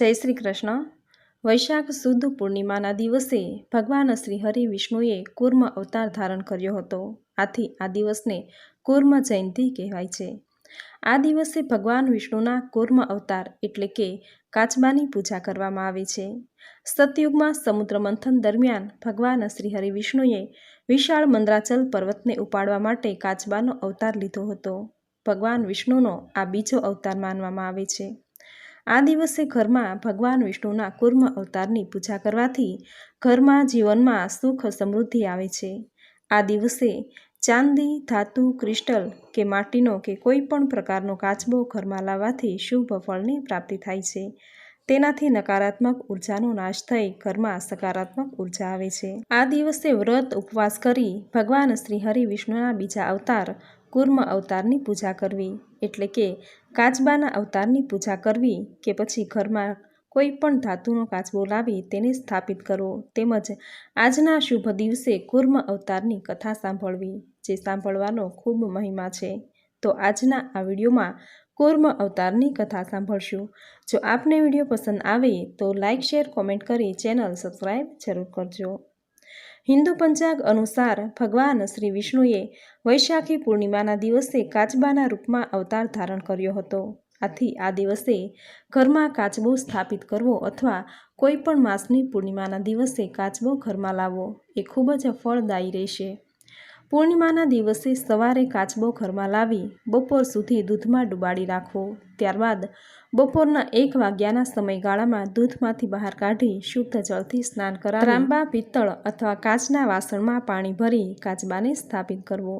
જય શ્રી કૃષ્ણ. વૈશાખ સુદ પૂર્ણિમાના દિવસે ભગવાન શ્રી હરિ વિષ્ણુએ કૂર્મ અવતાર ધારણ કર્યો હતો. આથી આ દિવસને કુર્મ જયંતિ કહેવાય છે. આ દિવસે ભગવાન વિષ્ણુના કૂર્મ અવતાર એટલે કે કાચબાની પૂજા કરવામાં આવે છે. સતયુગમાં સમુદ્ર મંથન દરમિયાન ભગવાન શ્રી હરિ વિષ્ણુએ વિશાળ મંદ્રાચલ પર્વતને ઉપાડવા માટે કાચબાનો અવતાર લીધો હતો. ભગવાન વિષ્ણુનો આ બીજો અવતાર માનવામાં આવે છે. આ દિવસે ઘરમાં ભગવાન વિષ્ણુના કુર્મ અવતારની પૂજા કરવાથી ઘરમાં જીવનમાં સુખ સમૃદ્ધિ આવે છે. આ દિવસે ચાંદી, ધાતુ, ક્રિસ્ટલ કે માટીનો કે કોઈ પણ પ્રકારનો કાચબો ઘરમાં લાવવાથી શુભ ફળની પ્રાપ્તિ થાય છે. તેનાથી નકારાત્મક ઉર્જાનો નાશ થઈ ઘરમાં સકારાત્મક ઊર્જા આવે છે. આ દિવસે વ્રત ઉપવાસ કરી ભગવાન શ્રી હરિ વિષ્ણુના બીજા અવતાર કુર્મ અવતારની પૂજા કરવી, એટલે કે કાચબાના અવતારની પૂજા કરવી કે પછી ઘરમાં કોઈ પણ ધાતુનો કાચબો લાવી તેને સ્થાપિત કરવો તેમજ આજના શુભ દિવસે કુર્મ અવતારની કથા સાંભળવી, જે સાંભળવાનો ખૂબ મહિમા છે. તો આજના આ વિડીયોમાં કુર્મ અવતારની કથા સાંભળશું. જો આપને વીડિયો પસંદ આવે તો લાઇક શેર, કોમેન્ટ કરી ચેનલ સબસ્ક્રાઈબ જરૂર કરજો. હિન્દુ પંચાગ અનુસાર ભગવાન શ્રી વિષ્ણુએ વૈશાખી પૂર્ણિમાના દિવસે કાચબાના રૂપમાં અવતાર ધારણ કર્યો હતો. આથી આ દિવસે ઘરમાં કાચબો સ્થાપિત કરવો અથવા કોઈ પણ માસની પૂર્ણિમાના દિવસે કાચબો ઘરમાં લાવવો એ ખૂબ જ ફળદાયી રહેશે. પૂર્ણિમાના દિવસે સવારે કાચબો ઘરમાં લાવી બપોર સુધી દૂધમાં ડુબાડી રાખવો. ત્યારબાદ બપોરના એક વાગ્યાના સમયગાળામાં દૂધમાંથી બહાર કાઢી શુદ્ધ જળથી સ્નાન કરાવી. ત્રાંબા, પિત્તળ અથવા કાચના વાસણમાં પાણી ભરી કાચબાને સ્થાપિત કરવો.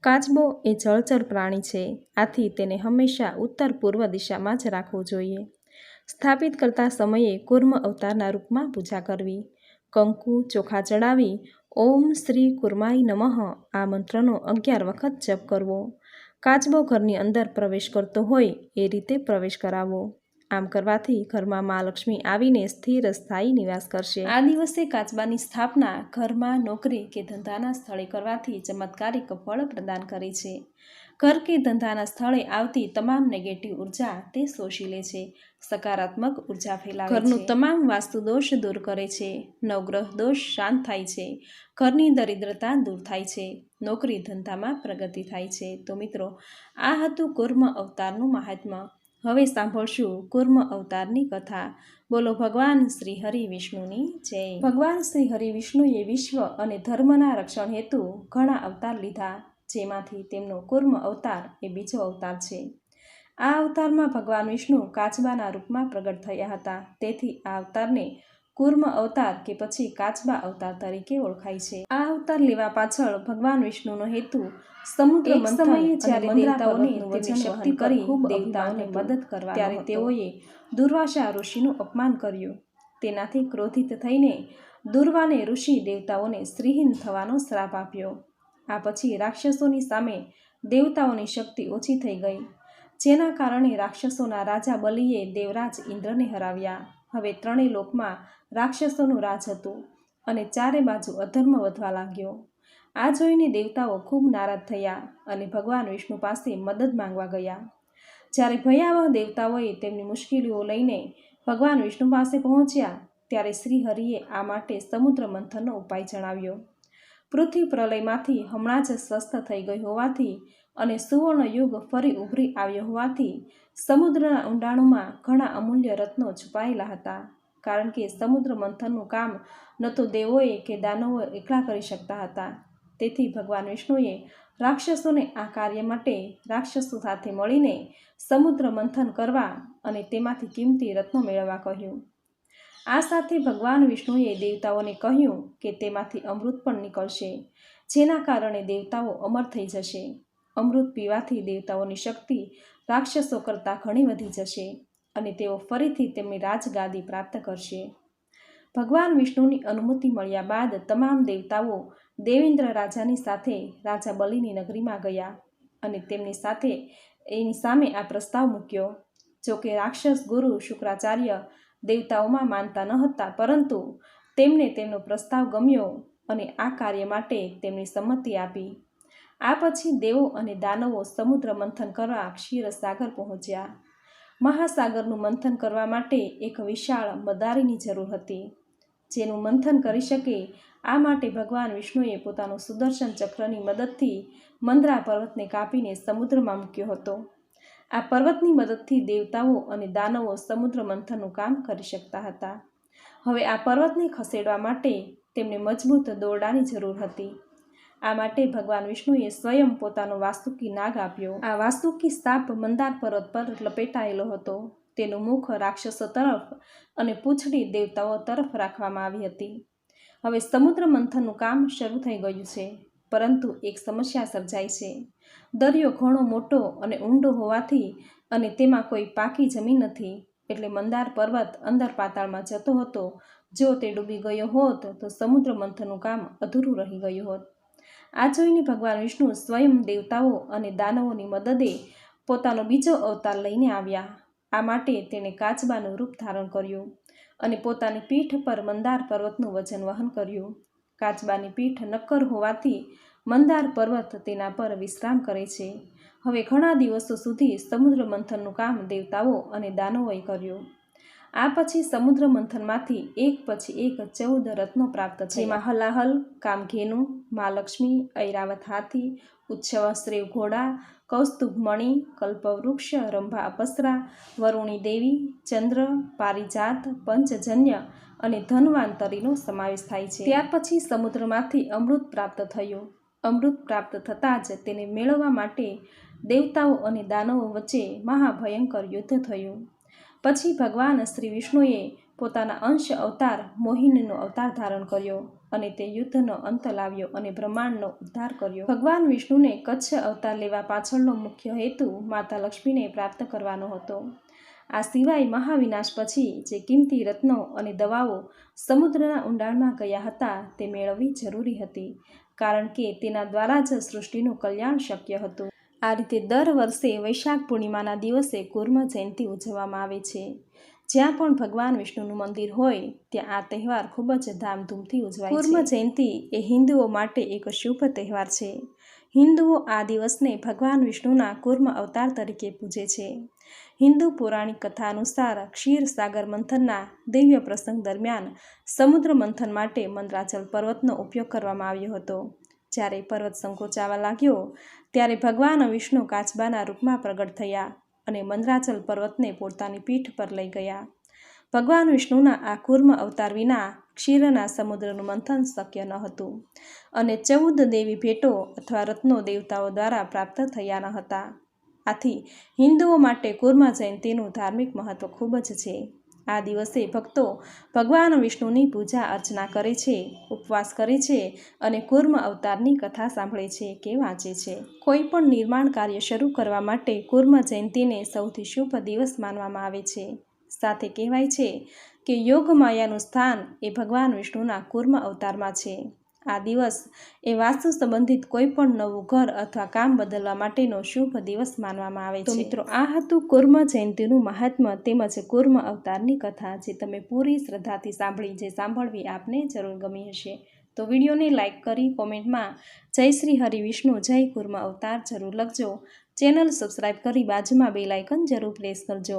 કાચબો એ જળચર પ્રાણી છે. આથી તેને હંમેશા ઉત્તર પૂર્વ દિશામાં જ રાખવો જોઈએ. સ્થાપિત કરતા સમયે કુર્મ અવતારના રૂપમાં પૂજા કરવી. કંકુ, ચોખા ચડાવી ઓમ શ્રી કુર્માઈ નમઃ. આ મંત્રનો અગિયાર વખત જપ કરવો. કાચબો ઘરની અંદર પ્રવેશ કરતો હોય એ રીતે પ્રવેશ કરાવવો આમ કરવાથી ઘરમાં મા લક્ષ્મી આવીને સ્થિર સ્થાયી નિવાસ કરશે. આ દિવસે કાચબાની સ્થાપના ઘરમાં નોકરી કે ધંધાના સ્થળે કરવાથી ચમત્કારિક ફળ પ્રદાન કરે છે. ઘર કે ધંધાના સ્થળે આવતી તમામ નેગેટિવ ઊર્જા તે શોષી લે છે. સકારાત્મક ઊર્જા ફેલાવે ઘરનું તમામ વાસ્તુ દોષ દૂર કરે છે. નવગ્રહ દોષ શાંત થાય છે. ઘરની દરિદ્રતા દૂર થાય છે. નોકરી ધંધામાં પ્રગતિ થાય છે. તો મિત્રો આ હતું કુર્મ અવતારનું મહાત્મ્ય હવે સાંભળશું કુર્મ અવતારની કથા. બોલો ભગવાન શ્રી હરિ વિષ્ણુની જય. ભગવાન શ્રી હરિ વિષ્ણુએ વિશ્વ અને ધર્મના રક્ષણ હેતુ ઘણા અવતાર લીધા. જેમાંથી તેમનો કુર્મ અવતાર એ બીજો અવતાર છે. આ અવતારમાં ભગવાન વિષ્ણુ કાચબાના રૂપમાં પ્રગટ થયા હતા. તેથી આ અવતારને કુર્મ અવતાર કે પછી કાચબા અવતાર તરીકે ઓળખાય છે. આ અવતાર લેવા પાછળ ભગવાન વિષ્ણુનો હેતુ સમુદ્ર સમયે જ્યારે દેવતાઓને તેમની શક્તિ કરી દેવતાઓને મદદ કરવા ત્યારે તેઓએ દુર્વાસા ઋષિનું અપમાન કર્યું. તેનાથી ક્રોધિત થઈને દુર્વાને ઋષિ દેવતાઓને શ્રીહીન થવાનો શ્રાપ આપ્યો. આ પછી રાક્ષસોની સામે દેવતાઓની શક્તિ ઓછી થઈ ગઈ, જેના કારણે રાક્ષસોના રાજા બલિએ દેવરાજ ઇન્દ્રને હરાવ્યા. હવે ત્રણેય લોકમાં રાક્ષસોનું રાજ હતું અને ચારે બાજુ અધર્મ વધવા લાગ્યો. આ જોઈને દેવતાઓ ખૂબ નારાજ થયા અને ભગવાન વિષ્ણુ પાસે મદદ માંગવા ગયા. જ્યારે ભયાવહ દેવતાઓએ તેમની મુશ્કેલીઓ લઈને ભગવાન વિષ્ણુ પાસે પહોંચ્યા, ત્યારે શ્રીહરિએ આ માટે સમુદ્ર મંથનનો ઉપાય જણાવ્યો. પૃથ્વી પ્રલયમાંથી હમણાં જ સ્વસ્થ થઈ ગઈ હોવાથી અને સુવર્ણ યુગ ફરી ઉભરી આવ્યો હોવાથી સમુદ્રના ઊંડાણોમાં ઘણા અમૂલ્ય રત્નો છુપાયેલા હતા. કારણ કે સમુદ્ર મંથનનું કામ ન તો દેવોએ કે દાનવો એકલા કરી શકતા હતા. તેથી ભગવાન વિષ્ણુએ રાક્ષસોને આ કાર્ય માટે રાક્ષસો સાથે મળીને સમુદ્ર મંથન કરવા અને તેમાંથી કિંમતી રત્નો મેળવવા કહ્યું. આ સાથે ભગવાન વિષ્ણુએ દેવતાઓને કહ્યું કે તેમાંથી અમૃત પણ નીકળશે, જેના કારણે દેવતાઓ અમર થઈ જશે. અમૃત પીવાથી દેવતાઓની શક્તિ રાક્ષસો કરતાં ઘણી વધી જશે અને તેઓ ફરીથી તેમની રાજગાદી પ્રાપ્ત કરશે. ભગવાન વિષ્ણુની અનુમતિ મળ્યા બાદ તમામ દેવતાઓ દેવેન્દ્ર રાજાની સાથે રાજા બલિની નગરીમાં ગયા અને તેમની સાથે એની સામે આ પ્રસ્તાવ મૂક્યો. જોકે રાક્ષસ ગુરુ શુક્રાચાર્ય દેવતાઓમાં માનતા ન હતા, પરંતુ તેમને તેમનો પ્રસ્તાવ ગમ્યો અને આ કાર્ય માટે તેમની સંમતિ આપી. આ પછી દેવો અને દાનવો સમુદ્ર મંથન કરવા ક્ષીરસાગર પહોંચ્યા. મહાસાગરનું મંથન કરવા માટે એક વિશાળ મદારીની જરૂર હતી, જેનું મંથન કરી શકે આ માટે ભગવાન વિષ્ણુએ પોતાનું સુદર્શન ચક્રની મદદથી મંદરા પર્વતને કાપીને સમુદ્રમાં મૂક્યો હતો. આ પર્વતની મદદથી દેવતાઓ અને દાનવો સમુદ્ર મંથનનું કામ કરી શકતા હતા. હવે આ પર્વતને ખસેડવા માટે તેમને મજબૂત દોરડાની જરૂર હતી. આ માટે ભગવાન વિષ્ણુએ સ્વયં પોતાનો વાસ્તુકી નાગ આપ્યો. આ વાસ્તુકી સાપ મંદાર પર્વત પર લપેટાયેલો હતો. તેનું મુખ રાક્ષસો તરફ અને પૂંછડી દેવતાઓ તરફ રાખવામાં આવી હતી. હવે સમુદ્ર મંથનનું કામ શરૂ થઈ ગયું છે, પરંતુ એક સમસ્યા સર્જાઈ છે. દરિયો ઘણો મોટો અને ઊંડો હોવાથી અને તેમાં કોઈ પાકી જમીન નથી. એટલે મંદાર પર્વત અંદર પાતાળમાં જતો હતો. જો તે ડૂબી ગયો હોત તો સમુદ્ર મંથનનું કામ અધૂરું રહી ગયું હોત. આ જોઈને ભગવાન વિષ્ણુ સ્વયં દેવતાઓ અને દાનવોની મદદે પોતાનો બીજો અવતાર લઈને આવ્યા. આ માટે તેણે કાચબાનું રૂપ ધારણ કર્યું અને પોતાની પીઠ પર મંદાર પર્વતનું વજન વહન કર્યું. કાચબાની પીઠ નક્કર હોવાથી મંદાર પર્વત તેના પર વિશ્રામ કરે છે. હવે ઘણા દિવસો સુધી સમુદ્ર મંથનનું કામ દેવતાઓ અને દાનવોએ કર્યું. આ પછી સમુદ્ર મંથનમાંથી એક પછી એક ચૌદ રત્નો પ્રાપ્ત છે જેમાં હલાહલ, કામઘેનુ, મહાલક્ષ્મી, ઐરાવત હાથી ઉચ્છવ શ્રેવ ઘોડા, કૌસ્તુભ મણિ, કલ્પવૃક્ષ, રંભા અપસરા, વરુણી દેવી, ચંદ્ર, પારિજાત, પંચજન્ય અને ધનવાંતરીનો સમાવેશ થાય છે. ત્યાર પછી સમુદ્રમાંથી અમૃત પ્રાપ્ત થયું. અમૃત પ્રાપ્ત થતાં જ તેને મેળવવા માટે દેવતાઓ અને દાનવો વચ્ચે મહાભયંકર યુદ્ધ થયું. પછી ભગવાન શ્રી વિષ્ણુએ પોતાના અંશ અવતાર મોહિનીનો અવતાર ધારણ કર્યો અને તે યુદ્ધનો અંત લાવ્યો અને બ્રહ્માંડનો ઉદ્ધાર કર્યો. ભગવાન વિષ્ણુને કચ્છ અવતાર લેવા પાછળનો મુખ્ય હેતુ માતા લક્ષ્મીને પ્રાપ્ત કરવાનો હતો. આ સિવાય મહાવિનાશ પછી જે કિંમતી રત્નો અને દવાઓ સમુદ્રના ઊંડાણમાં ગયા હતા તે મેળવવી જરૂરી હતી. કારણ કે તેના દ્વારા જ સૃષ્ટિનું કલ્યાણ શક્ય હતું. આ રીતે દર વર્ષે વૈશાખ પૂર્ણિમાના દિવસે કુર્મ જયંતિ ઉજવવામાં આવે છે. જ્યાં પણ ભગવાન વિષ્ણુનું મંદિર હોય ત્યાં આ તહેવાર ખૂબ જ ધામધૂમથી ઉજવાય કુર્મ જયંતિ એ હિન્દુઓ માટે એક શુભ તહેવાર છે. હિન્દુઓ આ દિવસને ભગવાન વિષ્ણુના કુર્મ અવતાર તરીકે પૂજે છે. હિન્દુ પૌરાણિક કથા અનુસાર ક્ષીર સાગર મંથનના દિવ્ય પ્રસંગ દરમિયાન સમુદ્ર મંથન માટે મંદરાચલ પર્વતનો ઉપયોગ કરવામાં આવ્યો હતો. જ્યારે પર્વત સંકોચાવા લાગ્યો, ત્યારે ભગવાન વિષ્ણુ કાચબાના રૂપમાં પ્રગટ થયા અને મંદરાચલ પર્વતને પોતાની પીઠ પર લઈ ગયા. ભગવાન વિષ્ણુના આ કુર્મ અવતાર વિના ક્ષીરના સમુદ્રનું મંથન શક્ય ન હતું અને ચૌદ દેવી ભેટો અથવા રત્નો દેવતાઓ દ્વારા પ્રાપ્ત થયા ન હતા. આથી હિન્દુઓ માટે કુર્મ જયંતિનું ધાર્મિક મહત્વ ખૂબ જ છે. આ દિવસે ભક્તો ભગવાન વિષ્ણુની પૂજા અર્ચના કરે છે, ઉપવાસ કરે છે અને કુર્મ અવતારની કથા સાંભળે છે કે વાંચે છે. કોઈ પણ નિર્માણ કાર્ય શરૂ કરવા માટે કુર્મ જયંતિને સૌથી શુભ દિવસ માનવામાં આવે છે. સાથે કહેવાય છે કે યોગ માયાનું સ્થાન એ ભગવાન વિષ્ણુના કુર્મ અવતારમાં છે. આ દિવસ એ વાસ્તુ સંબંધિત કોઈ પણ નવું ઘર અથવા કામ બદલવા માટેનો શુભ દિવસ માનવામાં આવે છે. મિત્રો આ હતું કુર્મ જયંતિનું મહાત્મ્ય તેમજ કુર્મ અવતારની કથા જે તમે પૂરી શ્રદ્ધાથી સાંભળી જે સાંભળવી આપને જરૂર ગમી હશે. તો વિડીયોને લાઇક કરી કોમેન્ટમાં જય શ્રી હરિ વિષ્ણુ જય કુર્મ અવતાર જરૂર લખજો. ચેનલ સબસ્ક્રાઈબ કરી બાજુમાં બે લાઇકન જરૂર પ્રેસ કરજો.